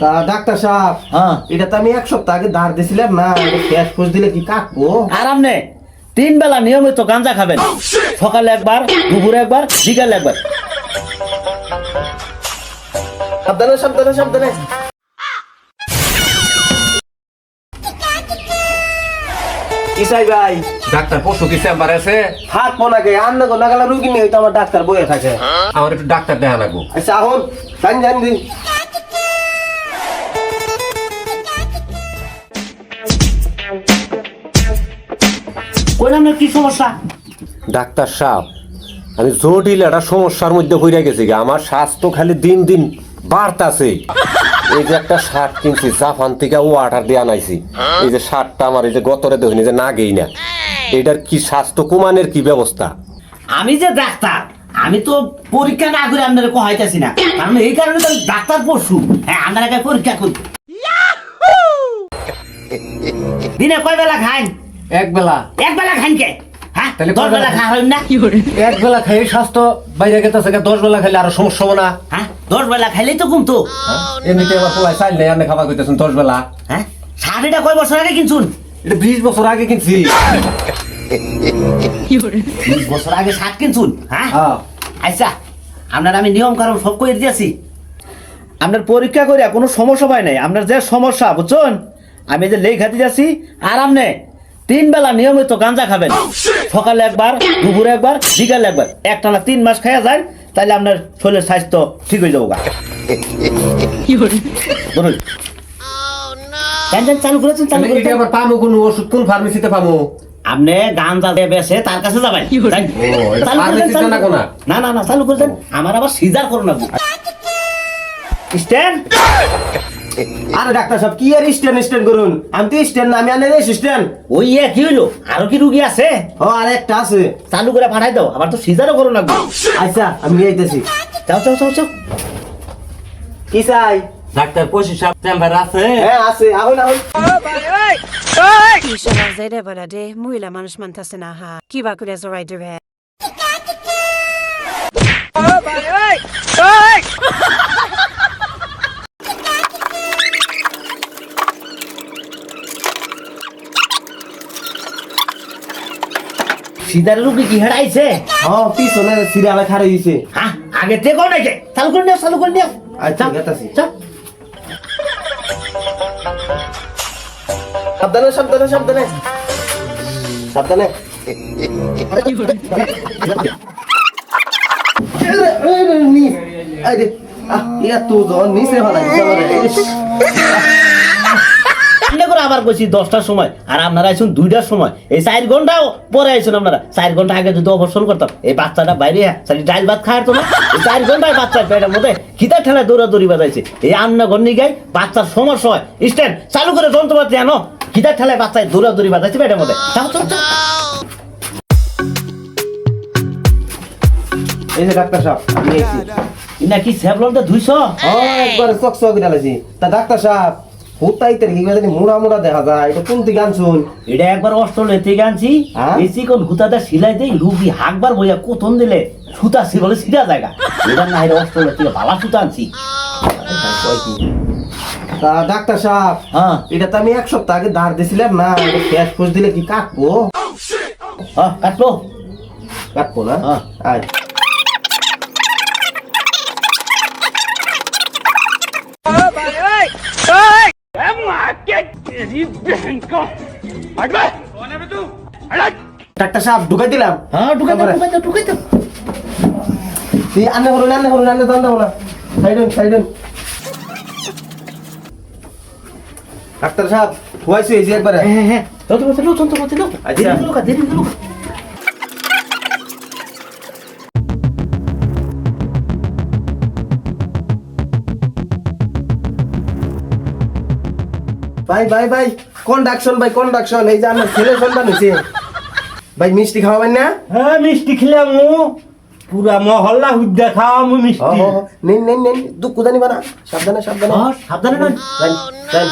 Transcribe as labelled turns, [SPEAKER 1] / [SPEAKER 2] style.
[SPEAKER 1] তা ডাক্তার সাহেব
[SPEAKER 2] হ্যাঁ।
[SPEAKER 1] এটা তো আমি এক সপ্তাহ আগে ধার দিছিলাম না ক্যাশ ফুস দিলে কি কাটবো?
[SPEAKER 2] আরাম নে। তিন বেলা নিয়মিত গাঁজা খাবেন। সকালে একবার দুপুরে একবার বিকালে একবার।
[SPEAKER 1] সাবধানে সাবধানে সাবধানে। ইসাই ভাই।
[SPEAKER 3] ডাক্তার পশু কি চেম্বার আছে?
[SPEAKER 1] হাত আন্ন গো নাগালা রুগী নেই তো আমার ডাক্তার বয়ে থাকে।
[SPEAKER 3] আমার একটু ডাক্তার দেখা লাগবো।
[SPEAKER 1] আচ্ছা এখন জান জান
[SPEAKER 2] না কি সমস্যা?
[SPEAKER 3] ডাক্তার সাহেব আমি জটিল একটা সমস্যার মধ্যে পড়ে গেছি আমার স্বাস্থ্য খালি দিন দিন বাড়তাছে। এই যে একটা শার্ট কিনছি জাপান থেকে ওয়াটার দিয়ে আনাইছি। এই যে শার্টটা আমার এই যে গতরে দেখিনি যে না গেই না। এটার কি স্বাস্থ্য কমানের কি ব্যবস্থা?
[SPEAKER 2] আমি যে ডাক্তার আমি তো পরীক্ষা না করে আপনার কহাইতেছি না। কারণ এই কারণে তো ডাক্তার পড়ছু হ্যাঁ আপনার পরীক্ষা করি দিনে কয় বেলা খান
[SPEAKER 4] এক বেলা।
[SPEAKER 2] এক বেলা খান কে? হ্যাঁ
[SPEAKER 4] তাহলে
[SPEAKER 2] দশ বেলা
[SPEAKER 4] বেলা?
[SPEAKER 2] খাওয়া হয় না?
[SPEAKER 4] এক বেলা খাই স্বাস্থ্য বাইরে গেতেছে দশ বেলা খাইলে আরও সমস্যা হবে না।
[SPEAKER 2] হ্যাঁ দশ বেলা খাইলেই তো কমতো
[SPEAKER 4] এমনিতে আবার পোলাই চাইল নেই আপনি খাবার করতেছেন দশ বেলা।
[SPEAKER 2] হ্যাঁ? শাড়িটা কয় বছর আগে কিনছুন?
[SPEAKER 4] এটা বিশ বছর আগে কিনছি।
[SPEAKER 2] বিশ বছর আগে শার্ট কিনছুন? হ্যাঁ?
[SPEAKER 4] হ্যাঁ।
[SPEAKER 2] আচ্ছা আপনার আমি নিয়ম কারণ সব করে দিয়েছি। আপনার পরীক্ষা করিয়া কোনো সমস্যা হয় নাই আপনার যে সমস্যা বুঝছেন? আমি যে লেখা যাচ্ছি আরাম নে তিন বেলা নিয়মিত গাঁজা খাবেন। সকালে একবার দুপুরে একবার বিকালে একবার। একটানা তিন মাস খাইয়া যায় তাহলে আপনার শরীরের স্বাস্থ্য ঠিক হয়ে যাব গা চালু করেছেন চালু করেছেন
[SPEAKER 4] আবার পামো কোন ওষুধ? কোন ফার্মেসিতে পামো?
[SPEAKER 2] আপনি গাঁজা দিয়ে বেসে তার কাছে যাবেন। করে
[SPEAKER 4] না
[SPEAKER 2] করে। না না না চালু করে দেন। আমার আবার সিজার করুন আপনি স্ট্যান্ড।
[SPEAKER 1] আরে ডাক্তার সাহেব কি আর স্ট্যান্ড স্ট্যান্ড করুন? আমি তো স্ট্যান্ড না আমি আনে স্ট্যান্ড
[SPEAKER 2] ওই এ কি হইল? আর কি রুগী আছে?
[SPEAKER 1] ও আর একটা আছে।
[SPEAKER 2] চালু করে পাঠাই দাও আমার তো সিজারও করো লাগবে
[SPEAKER 1] আচ্ছা আমি নিয়ে আইতেছি
[SPEAKER 2] যাও যাও যাও যাও।
[SPEAKER 1] কি চাই?
[SPEAKER 2] ডাক্তার পশু সাহেব চেম্বার আছে?
[SPEAKER 1] হ্যাঁ আছে।
[SPEAKER 5] mwila management tasina ha kiba kule zorai dire
[SPEAKER 2] সিজারের রুগী কি হেড়াইছে
[SPEAKER 1] হ্যাঁ পিছনে সিরিয়ালে খারে দিয়েছে
[SPEAKER 2] হ্যাঁ আগে তে কোন নাকি? চালু করে নিও চালু করে নিও
[SPEAKER 1] আচ্ছা গেতাছি
[SPEAKER 2] যাও।
[SPEAKER 1] সাবধানে সাবধানে সাবধানে। সাবধানে। আরে আহ ইয়া তো জন নিচে হলাই
[SPEAKER 2] করে আবার কইছি দশটার সময়। আর আপনারা আইসুন দুইটার সময়। এই চার ঘন্টাও পরে আইসুন আপনারা। চার ঘণ্টা আগে যদি অবসর করতাম এই বাচ্চাটা বাইরে খালি ডাইল ভাত খায় তো না এই চার ঘন্টায় বাচ্চার পেটের মধ্যে খিদা ঠেলায় দৌড়াদৌড়ি বাজাইছে। এই আন্না গন্নি গাই বাচ্চার সমস্যা হয় স্ট্যান্ড চালু করে যন্ত্রপাতি আনো। খিদা ঠেলায় বাচ্চায় দৌড়াদৌড়ি বাজাইছে পেটের মধ্যে।
[SPEAKER 1] এই যে ডাক্তার সাহেব আমি আইছি।
[SPEAKER 2] ইনা কি স্যাবলনটা ধুইছ?
[SPEAKER 1] ও একবার চক চক ডালাইছি তা ডাক্তার সাহেব হুতাই তার? কি জানি মুড়া মুড়া দেখা যায়। এটা কোন দিকে আনছুন?
[SPEAKER 2] এটা একবার অস্ট্রেলিয়া থেকে আনছি।
[SPEAKER 1] হ্যাঁ?
[SPEAKER 2] হুতাটা হাকবার বইয়া দিলে সুতা সি বলে সিধা জায়গা। এটা না এটা অস্ট্রেলিয়া থেকে ভালো সুতা আনছি।
[SPEAKER 1] তা ডাক্তার সাহেব
[SPEAKER 2] হ্যাঁ।
[SPEAKER 1] এটা তো আমি এক সপ্তাহ আগে ধার দিছিলাম না ক্যাশ ফুস দিলে কি কাটবো?
[SPEAKER 2] হ্যাঁ কাটলো
[SPEAKER 1] কাটবো না?
[SPEAKER 2] হ্যাঁ।
[SPEAKER 1] ডাক্তার সাহেব ঢুকাই দিলাম।
[SPEAKER 2] হ্যাঁ ঢুকাই দাও ঢুকাই দাও ঢুকাই দাও।
[SPEAKER 1] তুই আন্না করুন আন্না করুন আন্না দাও না সাইডন সাইডন ডাক্তার সাহেব হুয়াইছো এই যে একবারে।
[SPEAKER 2] হ্যাঁ হ্যাঁ দাও তো যন্ত্রপাতি দাও
[SPEAKER 1] আচ্ছা।
[SPEAKER 2] দিলো
[SPEAKER 1] ভাই ভাই কোন ডাকশন ভাই কন্ডাকশন এই যে আমার ছেলে সন্তান হয়েছে ভাই মিষ্টি খাওয়াবেন না?
[SPEAKER 2] হ্যাঁ মিষ্টি খেলাম পুরা মহল্লা হুদ্দা খাওয়া মু মিষ্টি।
[SPEAKER 1] নিন নিন নিন দুঃখ জানিবা না। সাবধানে সাবধানে।
[SPEAKER 2] সাবধানে
[SPEAKER 1] যান।